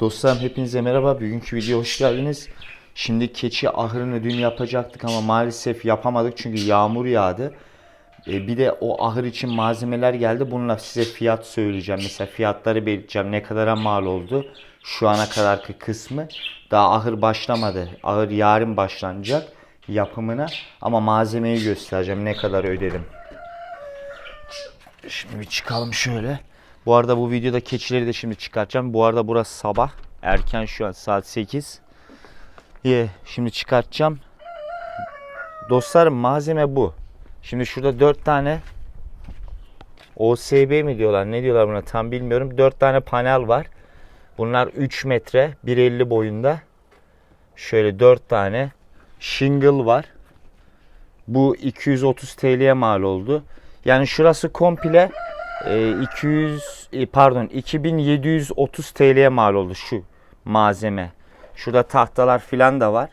Dostlarım hepinize merhaba. Bugünkü videoya hoş geldiniz. Şimdi keçi ahırını dün yapacaktık ama maalesef yapamadık çünkü yağmur yağdı. E, bir de o ahır için malzemeler geldi. Bununla size fiyat söyleyeceğim. Mesela fiyatları belirteceğim. Ne kadara mal oldu. Şu ana kadarki kısmı. Daha ahır başlamadı. Ahır yarın başlanacak yapımına. Ama malzemeyi göstereceğim. Ne kadar ödedim. Şimdi bir çıkalım şöyle. Bu arada bu videoda keçileri de şimdi çıkartacağım. Bu arada burası sabah. Erken şu an saat 8. Ye, şimdi çıkartacağım. Dostlarım malzeme bu. Şimdi şurada 4 tane OSB mi diyorlar ne diyorlar buna tam bilmiyorum. 4 tane panel var. Bunlar 3 metre 1.50 boyunda. Şöyle 4 tane shingle var. Bu 230 TL'ye mal oldu. Yani şurası komple 200 e, pardon 2730 TL'ye mal oldu şu malzeme. Şurada tahtalar filan da var.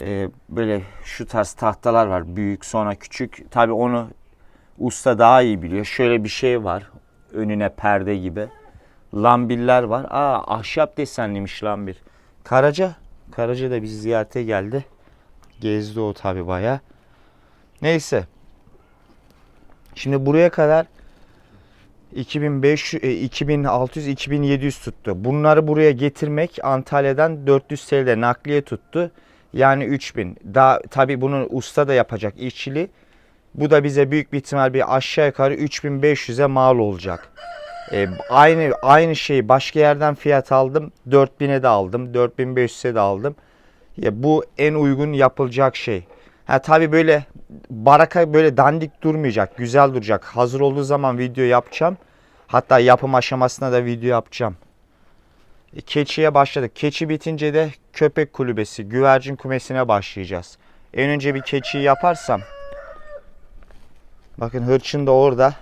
E, böyle şu tarz tahtalar var. Büyük sonra küçük. Tabi onu usta daha iyi biliyor. Şöyle bir şey var. Önüne perde gibi. Lambiller var. Aa ahşap desenliymiş lambir. Karaca. Karaca da bizi ziyarete geldi. Gezdi o tabi baya. Neyse. Şimdi buraya kadar 2500, e, 2600, 2700 tuttu. Bunları buraya getirmek Antalya'dan 400 TL nakliye tuttu. Yani 3000. Daha tabii bunu usta da yapacak işçili. Bu da bize büyük bir ihtimal bir aşağı yukarı 3500'e mal olacak. E, aynı aynı şeyi başka yerden fiyat aldım. 4000'e de aldım. 4500'e de aldım. Ya bu en uygun yapılacak şey. Ha tabii böyle baraka böyle dandik durmayacak, güzel duracak. Hazır olduğu zaman video yapacağım. Hatta yapım aşamasında da video yapacağım. E, Keçiye başladık. Keçi bitince de köpek kulübesi, güvercin kumesine başlayacağız. En önce bir keçiyi yaparsam Bakın hırçın da orada.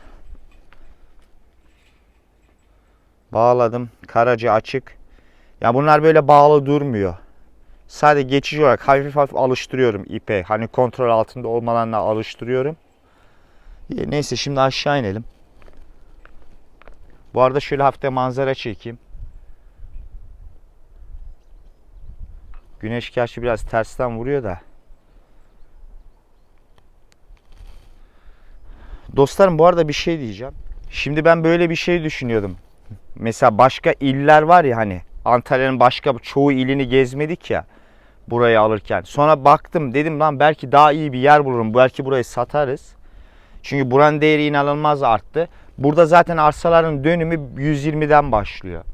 Bağladım. Karacı açık. Ya bunlar böyle bağlı durmuyor. Sadece geçici olarak hafif hafif alıştırıyorum ipe. Hani kontrol altında olmalarına alıştırıyorum. Neyse şimdi aşağı inelim. Bu arada şöyle de manzara çekeyim. Güneş gerçi biraz tersten vuruyor da. Dostlarım bu arada bir şey diyeceğim. Şimdi ben böyle bir şey düşünüyordum. Mesela başka iller var ya hani Antalya'nın başka çoğu ilini gezmedik ya burayı alırken. Sonra baktım dedim lan belki daha iyi bir yer bulurum. Belki burayı satarız. Çünkü buranın değeri inanılmaz arttı. Burada zaten arsaların dönümü 120'den başlıyor.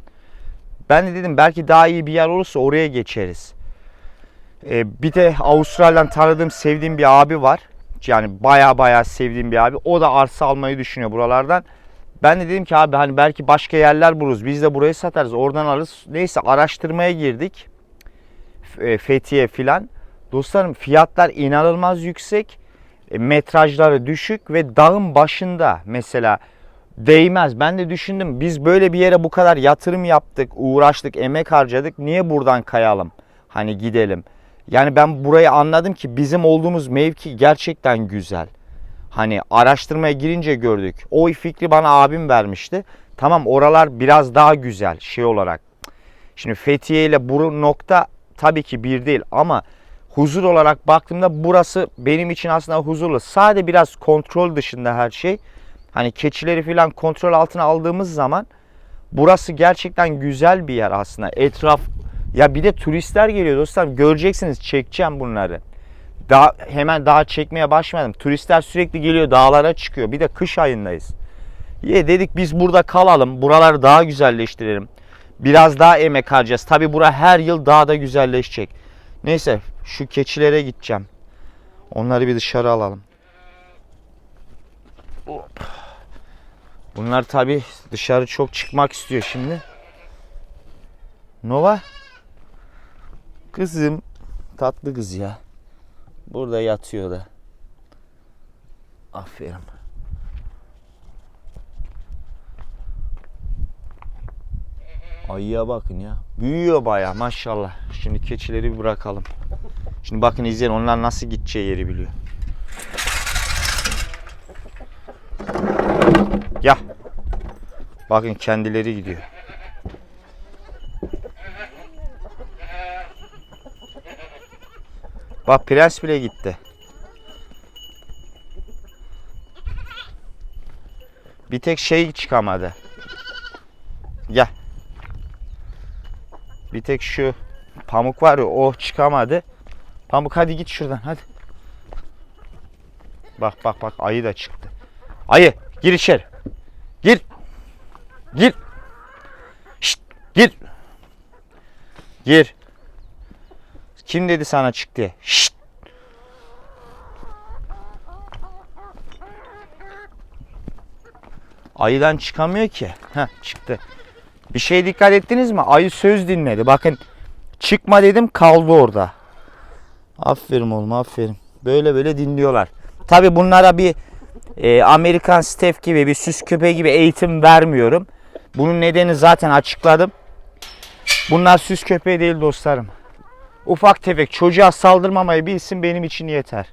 Ben de dedim belki daha iyi bir yer olursa oraya geçeriz. Ee, bir de Avustralya'dan tanıdığım, sevdiğim bir abi var. Yani baya baya sevdiğim bir abi. O da arsa almayı düşünüyor buralardan. Ben de dedim ki abi hani belki başka yerler buluruz. Biz de burayı satarız. Oradan alırız. Neyse araştırmaya girdik. F- Fethiye filan. Dostlarım fiyatlar inanılmaz yüksek. E, metrajları düşük ve dağın başında mesela değmez. Ben de düşündüm biz böyle bir yere bu kadar yatırım yaptık, uğraştık, emek harcadık. Niye buradan kayalım? Hani gidelim. Yani ben burayı anladım ki bizim olduğumuz mevki gerçekten güzel. Hani araştırmaya girince gördük. O fikri bana abim vermişti. Tamam oralar biraz daha güzel şey olarak. Şimdi Fethiye ile bu nokta tabii ki bir değil ama huzur olarak baktığımda burası benim için aslında huzurlu. Sadece biraz kontrol dışında her şey. Hani keçileri falan kontrol altına aldığımız zaman burası gerçekten güzel bir yer aslında. Etraf ya bir de turistler geliyor dostlarım. Göreceksiniz çekeceğim bunları. Daha hemen daha çekmeye başlamadım. Turistler sürekli geliyor dağlara çıkıyor. Bir de kış ayındayız. Ye dedik biz burada kalalım. Buraları daha güzelleştirelim. Biraz daha emek harcayacağız. Tabi bura her yıl daha da güzelleşecek. Neyse şu keçilere gideceğim. Onları bir dışarı alalım. Bunlar tabi dışarı çok çıkmak istiyor şimdi. Nova. Kızım. Tatlı kız ya. Burada yatıyor da. Aferin. Ayıya bakın ya. Büyüyor baya maşallah. Şimdi keçileri bir bırakalım. Şimdi bakın izleyin onlar nasıl gideceği yeri biliyor. Ya. Bakın kendileri gidiyor. Bak prens bile gitti. Bir tek şey çıkamadı. Gel. Bir tek şu pamuk var ya o çıkamadı. Pamuk hadi git şuradan hadi. Bak bak bak ayı da çıktı. Ayı gir içeri. Gir. Gir. Şşt, gir. Gir. Kim dedi sana çık diye? Şşt. Ayıdan çıkamıyor ki. Heh, çıktı. Bir şey dikkat ettiniz mi? Ayı söz dinledi. Bakın çıkma dedim kaldı orada. Aferin oğlum aferin. Böyle böyle dinliyorlar. Tabi bunlara bir e, Amerikan Staff gibi bir süs köpeği gibi eğitim vermiyorum. Bunun nedeni zaten açıkladım. Bunlar süs köpeği değil dostlarım. Ufak tefek çocuğa saldırmamayı bilsin benim için yeter.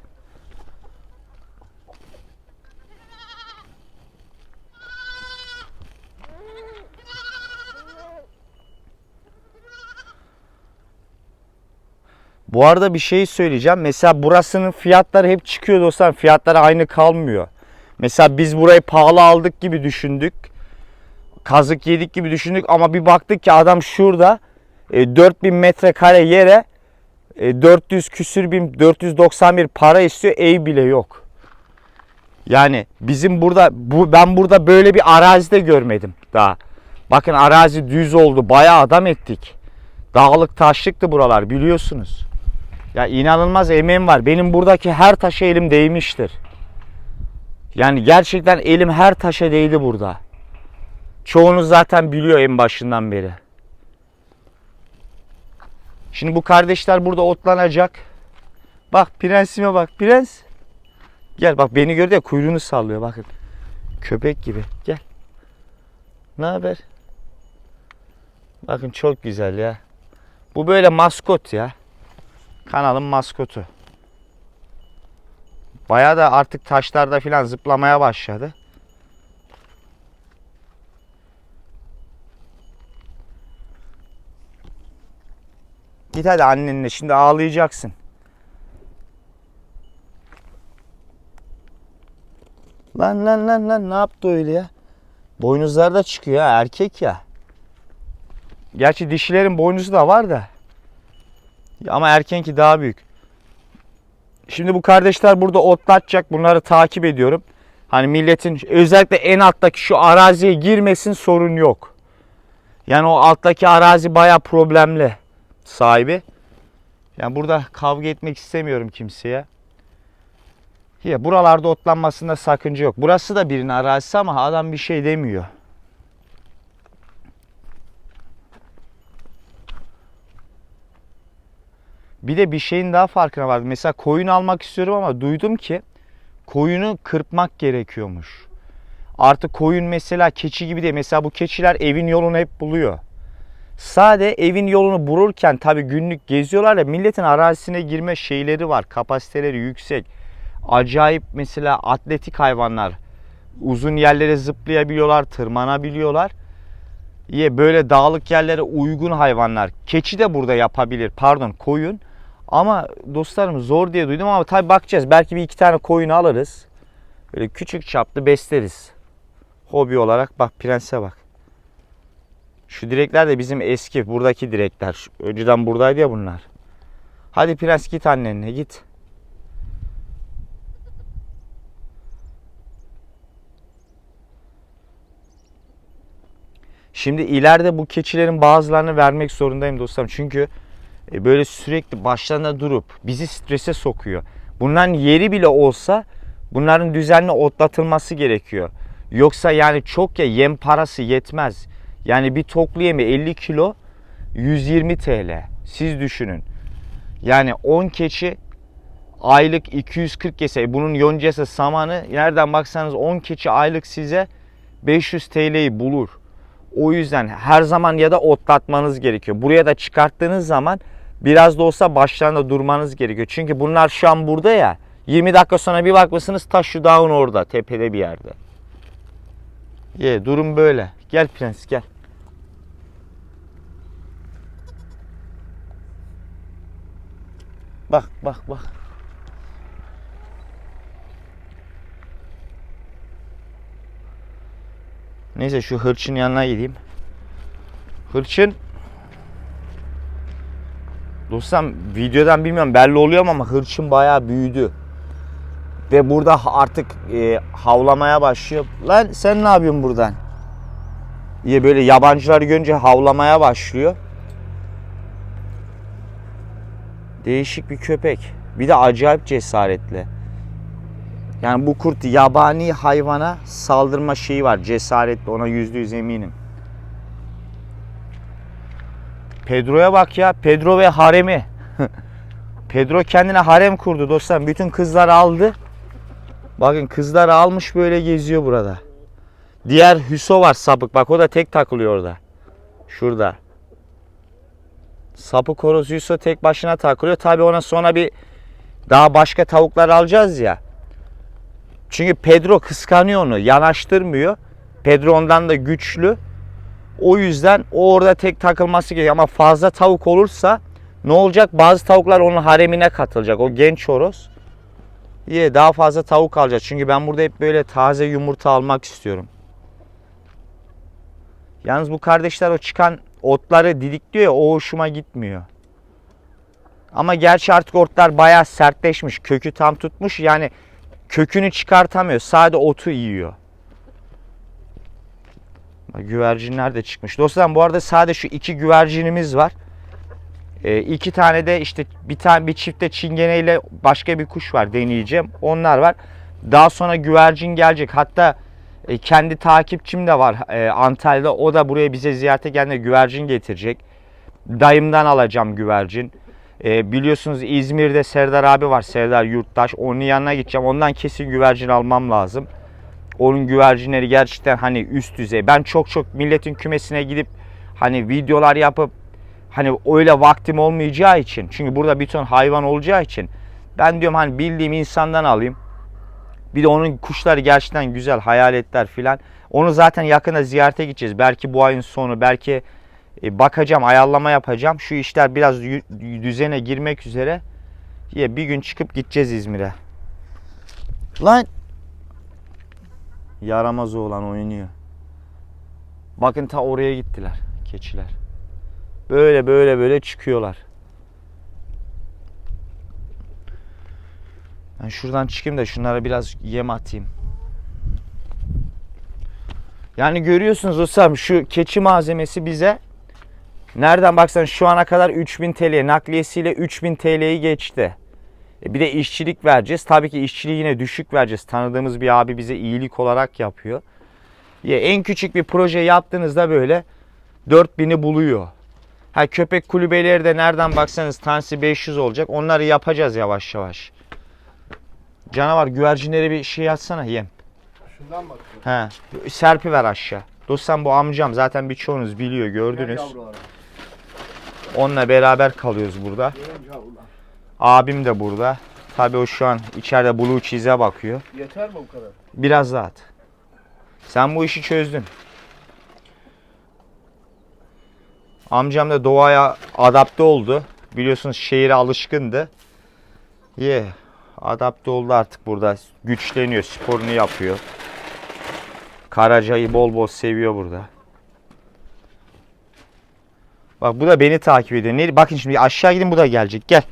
Bu arada bir şey söyleyeceğim. Mesela burasının fiyatları hep çıkıyor dostlar. Fiyatları aynı kalmıyor. Mesela biz burayı pahalı aldık gibi düşündük. Kazık yedik gibi düşündük ama bir baktık ki adam şurada e, 4000 metrekare yere e, 400 küsür bin 491 para istiyor ev bile yok. Yani bizim burada bu ben burada böyle bir arazide görmedim daha. Bakın arazi düz oldu. Bayağı adam ettik. Dağlık taşlıktı buralar biliyorsunuz. Ya inanılmaz emeğim var. Benim buradaki her taşa elim değmiştir. Yani gerçekten elim her taşa değdi burada. Çoğunuz zaten biliyor en başından beri. Şimdi bu kardeşler burada otlanacak. Bak prensime bak prens. Gel bak beni gördü ya kuyruğunu sallıyor bakın. Köpek gibi. Gel. Ne haber? Bakın çok güzel ya. Bu böyle maskot ya. Kanalın maskotu. Bayağı da artık taşlarda filan zıplamaya başladı. Git hadi annenle şimdi ağlayacaksın. Lan lan lan lan ne yaptı öyle ya? Boynuzlar da çıkıyor ha erkek ya. Gerçi dişilerin boynuzu da var da. Ama erkenki daha büyük. Şimdi bu kardeşler burada otlatacak. Bunları takip ediyorum. Hani milletin özellikle en alttaki şu araziye girmesin sorun yok. Yani o alttaki arazi baya problemli sahibi. Yani burada kavga etmek istemiyorum kimseye. Ya buralarda otlanmasında sakınca yok. Burası da birinin arazisi ama adam bir şey demiyor. Bir de bir şeyin daha farkına vardım. Mesela koyun almak istiyorum ama duydum ki koyunu kırpmak gerekiyormuş. Artık koyun mesela keçi gibi değil. Mesela bu keçiler evin yolunu hep buluyor. Sade evin yolunu bulurken tabi günlük geziyorlar ya milletin arazisine girme şeyleri var. Kapasiteleri yüksek. Acayip mesela atletik hayvanlar. Uzun yerlere zıplayabiliyorlar, tırmanabiliyorlar. İyi böyle dağlık yerlere uygun hayvanlar. Keçi de burada yapabilir. Pardon koyun. Ama dostlarım zor diye duydum ama tabi bakacağız. Belki bir iki tane koyun alırız. Böyle küçük çaplı besleriz. Hobi olarak bak prense bak. Şu direkler de bizim eski buradaki direkler. Önceden buradaydı ya bunlar. Hadi prens git annenle git. Şimdi ileride bu keçilerin bazılarını vermek zorundayım dostlarım. Çünkü böyle sürekli başlarında durup bizi strese sokuyor. Bunların yeri bile olsa bunların düzenli otlatılması gerekiyor. Yoksa yani çok ya yem parası yetmez. Yani bir toklu yemi 50 kilo 120 TL. Siz düşünün. Yani 10 keçi aylık 240 yese bunun yoncası samanı nereden baksanız 10 keçi aylık size 500 TL'yi bulur. O yüzden her zaman ya da otlatmanız gerekiyor. Buraya da çıkarttığınız zaman biraz da olsa başlarında durmanız gerekiyor. Çünkü bunlar şu an burada ya. 20 dakika sonra bir bakmışsınız taş şu dağın orada tepede bir yerde. Ye durum böyle. Gel prens gel. Bak bak bak. Neyse şu hırçın yanına gideyim. Hırçın. Dostum videodan bilmiyorum belli oluyor ama hırçın bayağı büyüdü. Ve burada artık e, havlamaya başlıyor. Lan sen ne yapıyorsun buradan? diye böyle yabancıları görünce havlamaya başlıyor. Değişik bir köpek. Bir de acayip cesaretli. Yani bu kurt yabani hayvana saldırma şeyi var. Cesaretli ona yüzde yüz eminim. Pedro'ya bak ya. Pedro ve haremi. Pedro kendine harem kurdu dostlar. Bütün kızlar aldı. Bakın kızlar almış böyle geziyor burada. Diğer Hüso var sapık. Bak o da tek takılıyor orada. Şurada. Sapık horoz Hüso tek başına takılıyor. Tabi ona sonra bir daha başka tavuklar alacağız ya. Çünkü Pedro kıskanıyor onu. Yanaştırmıyor. Pedro ondan da güçlü. O yüzden o orada tek takılması gerekiyor. Ama fazla tavuk olursa ne olacak? Bazı tavuklar onun haremine katılacak. O genç horoz. İyi daha fazla tavuk alacağız. Çünkü ben burada hep böyle taze yumurta almak istiyorum. Yalnız bu kardeşler o çıkan otları didikliyor ya o hoşuma gitmiyor. Ama gerçi artık otlar bayağı sertleşmiş. Kökü tam tutmuş. Yani kökünü çıkartamıyor. Sadece otu yiyor. Güvercinler de çıkmış. Dostlar bu arada sadece şu iki güvercinimiz var. Ee, iki tane de işte bir tane bir çifte çingeneyle başka bir kuş var deneyeceğim. Onlar var. Daha sonra güvercin gelecek. Hatta e, kendi takipçim de var e, Antalya'da. O da buraya bize ziyarete geldiğinde güvercin getirecek. Dayımdan alacağım güvercin. E, biliyorsunuz İzmir'de Serdar abi var. Serdar Yurttaş. Onun yanına gideceğim. Ondan kesin güvercin almam lazım. Onun güvercinleri gerçekten hani üst düzey. Ben çok çok milletin kümesine gidip hani videolar yapıp hani öyle vaktim olmayacağı için. Çünkü burada bir ton hayvan olacağı için. Ben diyorum hani bildiğim insandan alayım. Bir de onun kuşları gerçekten güzel hayaletler filan. Onu zaten yakında ziyarete gideceğiz. Belki bu ayın sonu belki e, bakacağım ayarlama yapacağım. Şu işler biraz düzene girmek üzere. Ya bir gün çıkıp gideceğiz İzmir'e. Lan yaramaz oğlan oynuyor. Bakın ta oraya gittiler keçiler. Böyle böyle böyle çıkıyorlar. Ben şuradan çıkayım da şunlara biraz yem atayım. Yani görüyorsunuz dostlarım şu keçi malzemesi bize nereden baksan şu ana kadar 3000 TL nakliyesiyle 3000 TL'yi geçti. E bir de işçilik vereceğiz. Tabii ki işçiliği yine düşük vereceğiz. Tanıdığımız bir abi bize iyilik olarak yapıyor. Ya en küçük bir proje yaptığınızda böyle 4000'i buluyor. Ha köpek kulübeleri de nereden baksanız tanesi 500 olacak. Onları yapacağız yavaş yavaş. Canavar güvercinlere bir şey atsana yem. Şundan bak. He. Serpi ver aşağı. Dostum bu amcam zaten birçoğunuz biliyor gördünüz. Onunla beraber kalıyoruz burada. Abim de burada. Tabii o şu an içeride blue cheese'e bakıyor. Yeter mi bu kadar? Biraz daha at. Sen bu işi çözdün. Amcam da doğaya adapte oldu. Biliyorsunuz şehire alışkındı. Ye. Adapte oldu artık burada. Güçleniyor, sporunu yapıyor. Karacayı bol bol seviyor burada. Bak bu da beni takip ediyor. Ne, bakın şimdi aşağı gidin bu da gelecek. Gel.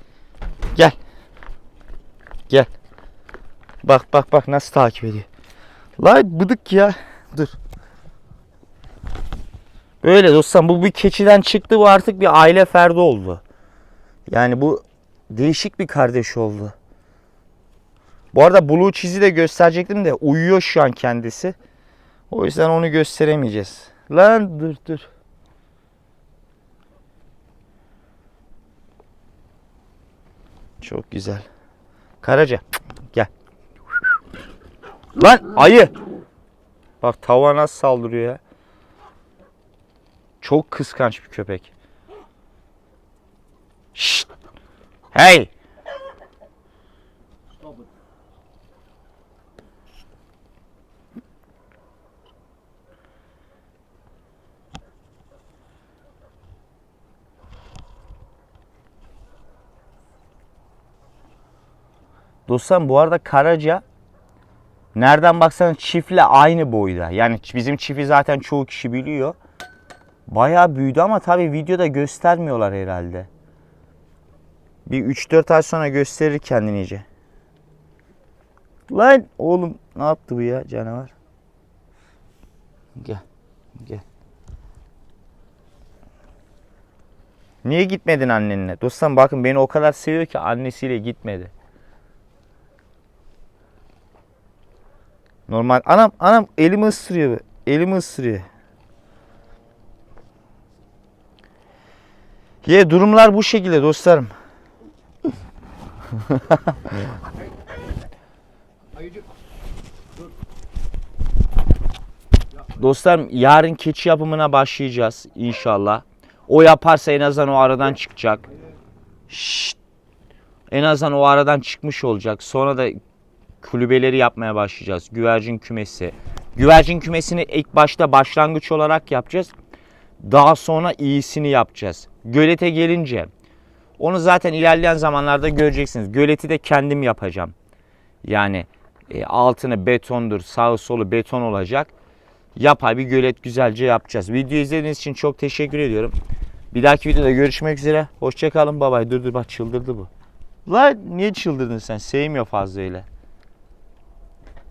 Gel. Gel. Bak bak bak nasıl takip ediyor. Lan bıdık ya. Dur. Böyle dostum bu bir keçiden çıktı bu artık bir aile ferdi oldu. Yani bu değişik bir kardeş oldu. Bu arada Blue Cheese'i de gösterecektim de uyuyor şu an kendisi. O yüzden onu gösteremeyeceğiz. Lan dur dur. Çok güzel. Karaca gel. Lan ayı. Bak tavuğa nasıl saldırıyor ya. Çok kıskanç bir köpek. Şşt. Hey. Dostlarım bu arada Karaca nereden baksanız çiftle aynı boyda. Yani bizim çifi zaten çoğu kişi biliyor. Bayağı büyüdü ama tabii videoda göstermiyorlar herhalde. Bir 3-4 ay sonra gösterir kendini iyice. Lan oğlum ne yaptı bu ya canavar? Gel. Gel. Niye gitmedin annenle? Dostum bakın beni o kadar seviyor ki annesiyle gitmedi. Normal. Anam anam elimi ısırıyor. be. Elimi ısırıyor. Ye durumlar bu şekilde dostlarım. Dostlarım yarın keçi yapımına başlayacağız inşallah. O yaparsa en azından o aradan çıkacak. Şşt. En azından o aradan çıkmış olacak. Sonra da kulübeleri yapmaya başlayacağız. Güvercin kümesi. Güvercin kümesini ilk başta başlangıç olarak yapacağız. Daha sonra iyisini yapacağız. Gölete gelince onu zaten ilerleyen zamanlarda göreceksiniz. Göleti de kendim yapacağım. Yani e, altını betondur, sağı solu beton olacak yapay bir gölet güzelce yapacağız. Video izlediğiniz için çok teşekkür ediyorum. Bir dahaki videoda görüşmek üzere. Hoşçakalın babay. Dur dur bak çıldırdı bu. Lan niye çıldırdın sen? Sevmiyor fazla öyle.